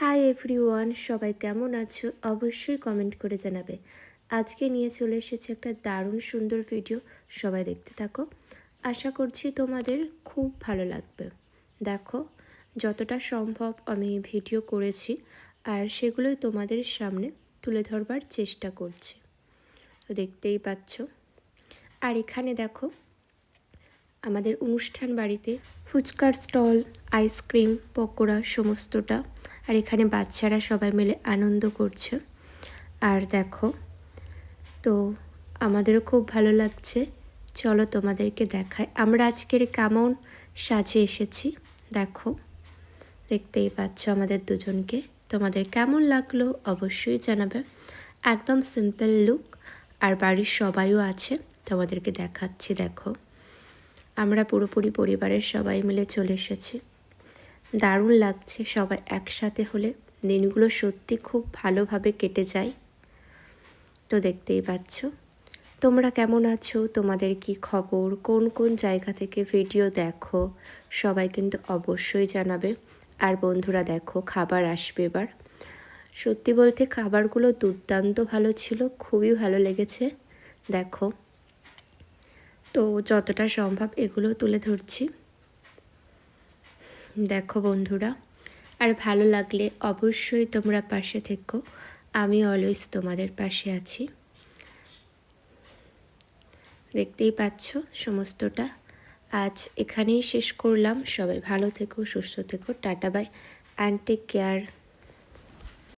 Hi everyone, সবাই কেমন আছো? অবশ্যই কমেন্ট করে জানাবে। আজকে নিয়ে চলে এসেছে একটা দারুণ সুন্দর ভিডিও, সবাই দেখতে থাকো। আশা করছি তোমাদের খুব ভালো লাগবে। দেখো, যতটা সম্ভব আমি ভিডিও করেছি আর সেগুলোই তোমাদের সামনে তুলে ধরবার চেষ্টা করছি। তো দেখতেই পাচ্ছ। আর এখানে দেখো আমাদের অনুষ্ঠান বাড়িতে ফুচকার স্টল, আইসক্রিম, পকোড়া সমস্তটা। আর এখানে বাচ্চারা সবাই মিলে আনন্দ করছে। আর দেখো, তো আমাদেরও খুব ভালো লাগছে। চলো তোমাদেরকে দেখায় আমরা আজকের কেমন সাজে এসেছি, দেখো। দেখতেই পাচ্ছ আমাদের দুজনকে। তোমাদের কেমন লাগল অবশ্যই জানাবে। একদম সিম্পল লুক আর বাড়ির সবাইও আছে। তোমাদেরকে দেখাচ্ছি, দেখো। আমরা পুরোপুরি পরিবারের সবাই মিলে চলে এসেছি। দারুণ লাগছে সবাই একসাথে হলে। দিনগুলো সত্যি খুব ভালোভাবে কেটে যায়। তো দেখতেই পাচ্ছ। তোমরা কেমন আছো? তোমাদের কি খবর? কোন কোন জায়গা থেকে ভিডিও দেখো? সবাই কিন্তু অবশ্যই জানাবে। আর বন্ধুরা দেখো, খাবার আসবে এবার। সত্যি বলতে খাবারগুলো দুর্দান্ত ভালো ছিল, খুবই ভালো লেগেছে। দেখো তো যতটা সম্ভব এগুলো তুলে ধরছি। দেখো বন্ধুরা, আর ভালো লাগলে অবশ্যই তোমরা পাশে থেকো, আমি অলওয়েজ তোমাদের পাশে আছি। দেখতেই পাচ্ছ সমস্তটা। আজ এখানেই শেষ করলাম। সবাই ভালো থেকো, সুস্থ থেকো, tata bye and take care